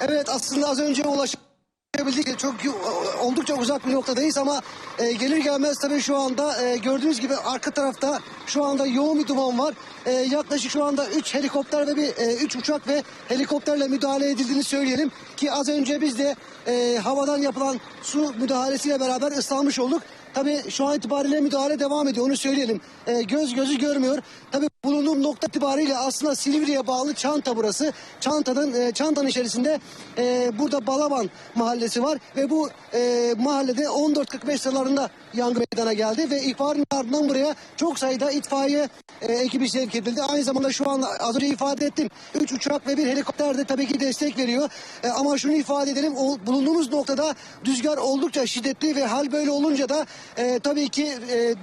Evet aslında az önce ulaşabildik. Çok oldukça uzak bir noktadayız ama e, gelir gelmez tabii şu anda e, gördüğünüz gibi arka tarafta şu anda yoğun bir duman var. E, yaklaşık şu anda 3 helikopter ve bir 3 uçak ve helikopterle müdahale edildiğini söyleyelim ki az önce biz de e, havadan yapılan su müdahalesiyle beraber ıslanmış olduk. Tabii şu an itibariyle müdahale devam ediyor onu söyleyelim. E, göz gözü görmüyor. Tabii bulunduğum nokta itibariyle aslında Silivri'ye bağlı Çanta burası. Çanta'nın e, Çanta'nın içerisinde e, burada Balaban mahallesi var ve bu e, mahallede 14.45 sıralarında yangın meydana geldi ve ihbarın ardından buraya çok sayıda itfaiye e, ekibi sevk edildi. Aynı zamanda şu an az önce ifade ettim. 3 uçak ve bir helikopter de tabii ki destek veriyor. E, ama şunu ifade edelim o, bulunduğumuz noktada rüzgar oldukça şiddetli ve hal böyle olunca da e, tabii ki e,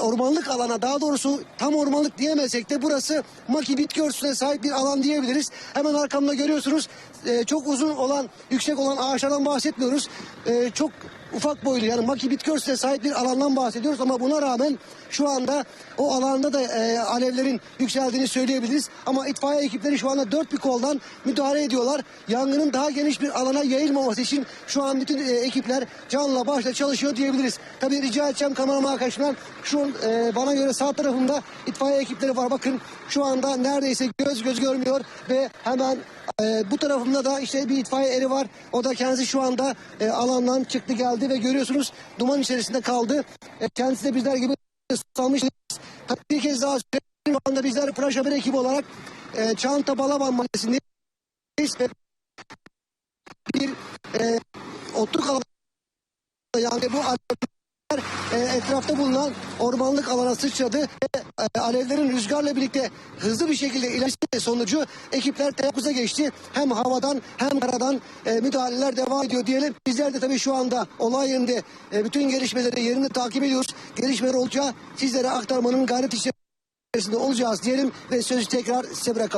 ormanlık alana daha doğrusu tam ormanlık diyemesek de burası maki bitki örtüsüne sahip bir alan diyebiliriz. Hemen arkamda görüyorsunuz e, çok uzun olan yüksek olan ağaçlardan bahsetmiyoruz. E, çok ufak boylu yani maki bitki örtüsüne sahip bir alandan bahsediyoruz ama buna rağmen şu anda o alanda da e, alevlerin yükseldiğini söyleyebiliriz. Ama itfaiye ekipleri şu anda dört bir koldan müdahale ediyorlar. Yangının daha geniş bir alana yayılmaması için şu an bütün e, ekipler canla başla çalışıyor diyebiliriz. Tabii rica edeceğim kameraman arkadaşlar şu e, bana göre sağ tarafımda itfaiye ekipleri var. Bakın şu anda neredeyse göz göz görmüyor ve hemen e, bu tarafımda da işte bir itfaiye eri var. O da kendisi şu anda e, alandan çıktı geldi ve görüyorsunuz duman içerisinde kaldı. E, kendisi de bizler gibi. Tabii bir kez daha. Şu anda bizler Flash Haber ekibi olarak e, Çanta Balaban Mahallesi'ndeyiz ve bir e, otluk alanı yani bu e, etrafta bulunan ormanlık alana sıçradı ve e, alevlerin rüzgarla birlikte hızlı bir şekilde ilerlesi sonucu ekipler teyakkuza geçti. Hem havadan hem karadan e, müdahaleler devam ediyor diyelim. Bizler de tabii şu anda olay yerinde e, bütün gelişmeleri yerinde takip ediyoruz. Gelişmeler olacağı sizlere aktarmanın gayret içerisinde olacağız diyelim ve sözü tekrar size bırakalım.